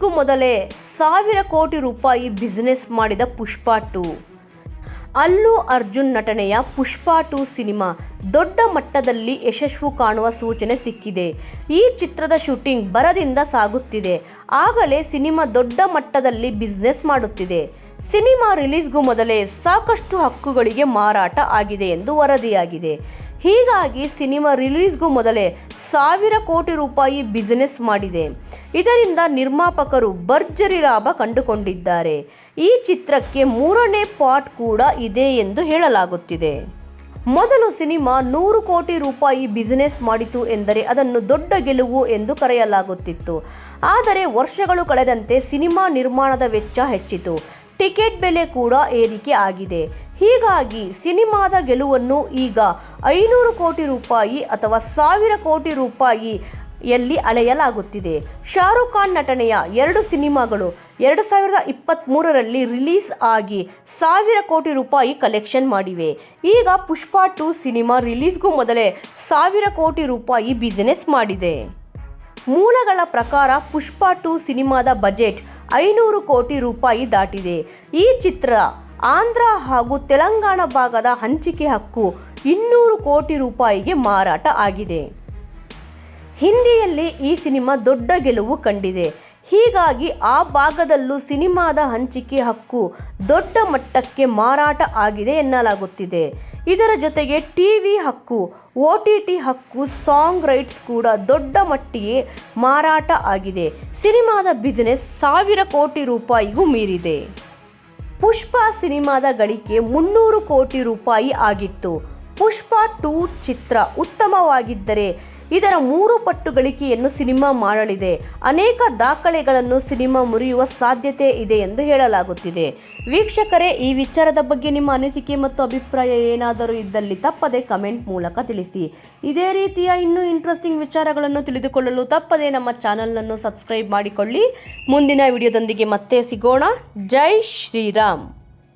ರಿಲೀಸ್ಗೂ ಮೊದಲೇ ಸಾವಿರ ಕೋಟಿ ರೂಪಾಯಿ ಬಿಸ್ನೆಸ್ ಮಾಡಿದ ಪುಷ್ಪ ಟು. ಅಲ್ಲು ಅರ್ಜುನ್ ನಟನೆಯ ಪುಷ್ಪ ಟು ಸಿನಿಮಾ ದೊಡ್ಡ ಮಟ್ಟದಲ್ಲಿ ಯಶಸ್ವು ಕಾಣುವ ಸೂಚನೆ ಸಿಕ್ಕಿದೆ. ಈ ಚಿತ್ರದ ಶೂಟಿಂಗ್ ಬರದಿಂದ ಸಾಗುತ್ತಿದೆ. ಆಗಲೇ ಸಿನಿಮಾ ದೊಡ್ಡ ಮಟ್ಟದಲ್ಲಿ ಬಿಸ್ನೆಸ್ ಮಾಡುತ್ತಿದೆ. ಸಿನಿಮಾ ರಿಲೀಸ್ಗೂ ಮೊದಲೇ ಸಾಕಷ್ಟು ಹಕ್ಕುಗಳಿಗೆ ಮಾರಾಟ ಆಗಿದೆ ಎಂದು ವರದಿಯಾಗಿದೆ. ಹೀಗಾಗಿ ಸಿನಿಮಾ ರಿಲೀಸ್ಗೂ ಮೊದಲೇ ಸಾವಿರ ಕೋಟಿ ರೂಪಾಯಿ ಬಿಸಿನೆಸ್ ಮಾಡಿದೆ. ಇದರಿಂದ ನಿರ್ಮಾಪಕರು ಭರ್ಜರಿ ಲಾಭ ಕಂಡುಕೊಂಡಿದ್ದಾರೆ. ಈ ಚಿತ್ರಕ್ಕೆ ಮೂರನೇ ಪಾರ್ಟ್ ಕೂಡ ಇದೆ ಎಂದು ಹೇಳಲಾಗುತ್ತಿದೆ. ಮೊದಲು ಸಿನಿಮಾ ನೂರು ಕೋಟಿ ರೂಪಾಯಿ ಬಿಸಿನೆಸ್ ಮಾಡಿತು ಎಂದರೆ ಅದನ್ನು ದೊಡ್ಡ ಗೆಲುವು ಎಂದು ಕರೆಯಲಾಗುತ್ತಿತ್ತು. ಆದರೆ ವರ್ಷಗಳು ಕಳೆದಂತೆ ಸಿನಿಮಾ ನಿರ್ಮಾಣದ ವೆಚ್ಚ ಹೆಚ್ಚಿತು. ಟಿಕೆಟ್ ಬೆಲೆ ಕೂಡ ಏರಿಕೆ ಆಗಿದೆ. ಹೀಗಾಗಿ ಸಿನಿಮಾದ ಗೆಲುವನ್ನು ಈಗ ಐನೂರು ಕೋಟಿ ರೂಪಾಯಿ ಅಥವಾ ಸಾವಿರ ಕೋಟಿ ರೂಪಾಯಿ ಎಲ್ಲಿ ಅಳೆಯಲಾಗುತ್ತಿದೆ. ಶಾರುಖ್ ಖಾನ್ ನಟನೆಯ ಎರಡು ಸಿನಿಮಾಗಳು ಎರಡು ಸಾವಿರದ ಇಪ್ಪತ್ತ್ಮೂರರಲ್ಲಿ ರಿಲೀಸ್ ಆಗಿ ಸಾವಿರ ಕೋಟಿ ರೂಪಾಯಿ ಕಲೆಕ್ಷನ್ ಮಾಡಿವೆ. ಈಗ ಪುಷ್ಪ ಟು ಸಿನಿಮಾ ರಿಲೀಸ್ಗೂ ಮೊದಲೇ ಸಾವಿರ ಕೋಟಿ ರೂಪಾಯಿ ಬಿಸಿನೆಸ್ ಮಾಡಿದೆ. ಮೂಲಗಳ ಪ್ರಕಾರ ಪುಷ್ಪ ಟು ಸಿನಿಮಾದ ಬಜೆಟ್ ಐನೂರು ಕೋಟಿ ರೂಪಾಯಿ ದಾಟಿದೆ. ಈ ಚಿತ್ರ ಆಂಧ್ರ ಹಾಗೂ ತೆಲಂಗಾಣ ಭಾಗದ ಹಂಚಿಕೆ ಹಕ್ಕು ಇನ್ನೂರು ಕೋಟಿ ರೂಪಾಯಿಗೆ ಮಾರಾಟ ಆಗಿದೆ. ಹಿಂದಿಯಲ್ಲಿ ಈ ಸಿನಿಮಾ ದೊಡ್ಡ ಗೆಲುವು ಕಂಡಿದೆ. ಹೀಗಾಗಿ ಆ ಭಾಗದಲ್ಲೂ ಸಿನಿಮಾದ ಹಂಚಿಕೆ ಹಕ್ಕು ದೊಡ್ಡ ಮಟ್ಟಕ್ಕೆ ಮಾರಾಟ ಆಗಿದೆ ಎನ್ನಲಾಗುತ್ತಿದೆ. ಇದರ ಜೊತೆಗೆ ಟಿವಿ ಹಕ್ಕು ಒ ಟಿ ಟಿ ಹಕ್ಕು, ಸಾಂಗ್ ರೈಟ್ಸ್ ಕೂಡ ದೊಡ್ಡ ಮಟ್ಟಿಗೆ ಮಾರಾಟ ಆಗಿದೆ. ಸಿನಿಮಾದ ಬಿಸಿನೆಸ್ ಸಾವಿರ ಕೋಟಿ ರೂಪಾಯಿಗೂ ಮೀರಿದೆ. ಪುಷ್ಪ ಸಿನಿಮಾದ ಗಳಿಕೆ ಮುನ್ನೂರು ಕೋಟಿ ರೂಪಾಯಿ ಆಗಿತ್ತು. ಪುಷ್ಪ ಟೂ ಚಿತ್ರ ಉತ್ತಮವಾಗಿದ್ದರೆ ಇದರ ಮೂರು ಪಟ್ಟು ಗಳಿಕೆಯನ್ನು ಸಿನಿಮಾ ಮಾಡಲಿದೆ. ಅನೇಕ ದಾಖಲೆಗಳನ್ನು ಸಿನಿಮಾ ಮುರಿಯುವ ಸಾಧ್ಯತೆ ಇದೆ ಎಂದು ಹೇಳಲಾಗುತ್ತಿದೆ. ವೀಕ್ಷಕರೇ, ಈ ವಿಚಾರದ ಬಗ್ಗೆ ನಿಮ್ಮ ಅನಿಸಿಕೆ ಮತ್ತು ಅಭಿಪ್ರಾಯ ಏನಾದರೂ ಇದ್ದಲ್ಲಿ ತಪ್ಪದೆ ಕಮೆಂಟ್ ಮೂಲಕ ತಿಳಿಸಿ. ಇದೇ ರೀತಿಯ ಇನ್ನೂ ಇಂಟ್ರೆಸ್ಟಿಂಗ್ ವಿಚಾರಗಳನ್ನು ತಿಳಿದುಕೊಳ್ಳಲು ತಪ್ಪದೆ ನಮ್ಮ ಚಾನಲನ್ನು ಸಬ್ಸ್ಕ್ರೈಬ್ ಮಾಡಿಕೊಳ್ಳಿ. ಮುಂದಿನ ವಿಡಿಯೋದೊಂದಿಗೆ ಮತ್ತೆ ಸಿಗೋಣ. ಜೈ ಶ್ರೀರಾಮ್.